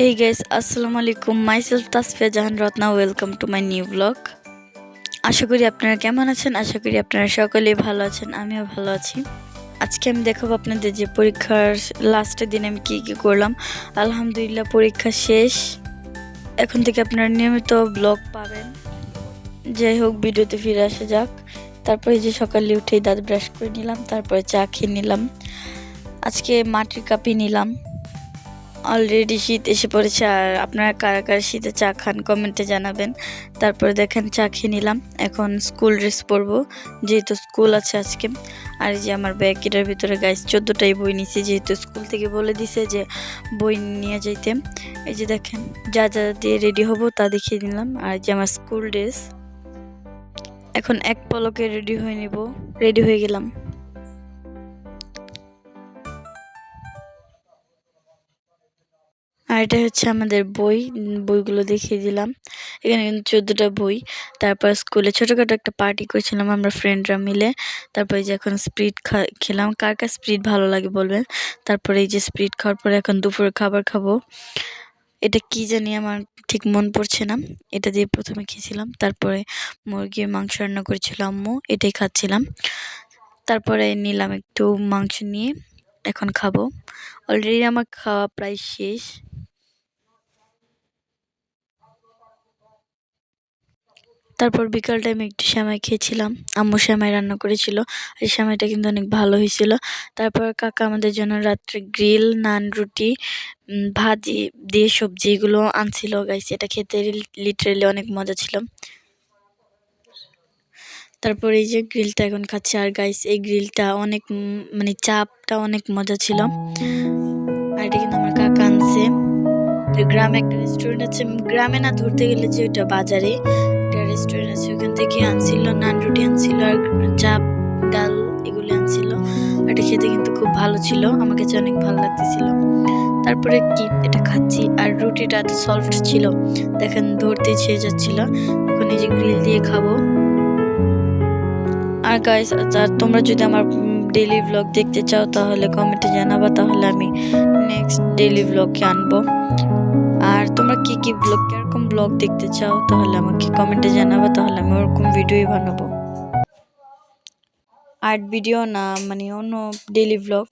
Hey guys, আসসালামু আলাইকুম myself Tasfia Jahan Ratna welcome to my new blog আশা করি আপনারা কেমন আছেন? আশা করি আপনারা সকলেই ভালো আছেন। আমিও ভালো আছি। আজকে আমি দেখাবো আপনাদের যে পরীক্ষার লাস্টের দিন আমি কী কী করলাম। আলহামদুলিল্লাহ পরীক্ষা শেষ। এখন থেকে আপনারা নিয়মিত ব্লগ পাবেন। যাই হোক ভিডিওতে ফিরে আসা যাক। তারপরে যে সকালে উঠেই দাঁত ব্রাশ করে নিলাম তারপরে চা খেয়ে নিলাম। আজকে মাটির কাপি নিলাম। অলরেডি শীত এসে পড়েছে, আর আপনারা কারা কারা শীতে চা খান কমেন্টে জানাবেন। তারপরে দেখেন চা খেয়ে নিলাম, এখন স্কুল ড্রেস পরবো, যেহেতু স্কুল আছে আজকে। আর যে আমার ব্যাগ এটার ভিতরে গাইস চোদ্দোটাই বই নিছি যেহেতু স্কুল থেকে বলে দিছে যে বই নিয়ে যাইতে। এই যে দেখেন, যা যা দিয়ে রেডি হব তা দেখিয়ে নিলাম। আর যে আমার স্কুল ড্রেস এখন এক পলকে রেডি হয়ে নিব রেডি হয়ে গেলাম। আর এটা হচ্ছে আমাদের বই বইগুলো দেখিয়ে দিলাম। এখানে কিন্তু চোদ্দোটা বই। তারপর স্কুলে ছোটোখাটো একটা পার্টি করেছিলাম আমরা ফ্রেন্ডরা মিলে। তারপরে যে এখন স্প্রিট খা, খেলাম। কার কার স্প্রিট ভালো লাগে বলবেন? তারপরে এই যে স্প্রিট খাওয়ার পরে এখন দুপুরে খাবার খাব। এটা কি জানি আমার ঠিক মন পড়ছে না। এটা দিয়ে প্রথমে খেয়েছিলাম। তারপরে মুরগির মাংস রান্না করেছিল আম্মু। এটাই খাচ্ছিলাম। তারপরে নিলাম একটু মাংস নিয়ে। এখন খাব। অলরেডি আমার খাওয়া প্রায় শেষ। তারপর বিকাল টাইমে একটু শ্যামাই খেয়েছিলাম। আম্মু সেমাই রান্না করেছিল। আর এই সেমাইটা কিন্তু অনেক ভালো হয়েছিল। তারপর কাকা আমাদের জন্য রাত্রে গ্রিল, নান, রুটি ভাজি দিয়ে সবজি এগুলো আনছিল। গাইছে এটা খেতে লিটারেলি অনেক মজা ছিল। তারপর এই যে গ্রিলটা এখন খাচ্ছে। আর গাইস এই গ্রিলটা অনেক মানে চাপটা অনেক মজা ছিল। আর এটা কিন্তু আমার কাকা আনছে। গ্রামে একটা রেস্টুরেন্ট আছে। গ্রামে না ধরতে গেলে যে ওইটা বাজারে। রেস্টুরেন্ট আছে ওখান থেকে আনছিল নান রুটি আনছিল আর চাপ ডাল এগুলো আনছিল এটা খেতে কিন্তু খুব ভালো ছিল, আমার কাছে অনেক ভালো লাগতেছিল। তারপরে কি, এটা খাচ্ছি, আর রুটিটা এত সফট ছিল। দেখেন ধরতে ছেয়ে যাচ্ছিল, এখন এই যে গ্রিল দিয়ে খাব। আর গাইস আর তোমরা যদি আমার ডেইলি ব্লগ দেখতে চাও, তাহলে কমেন্টে জানাবা, তাহলে আমি নেক্সট ডেইলি ব্লগকে আনব। আর তোমরা কি কি ব্লগ কীরকম ব্লগ দেখতে চাও, তাহলে আমাকে কমেন্টে জানাব, তাহলে আমি ওরকম ভিডিওই বানাবো। আর্ট ভিডিও না মানে অন্য ডেলি ব্লগ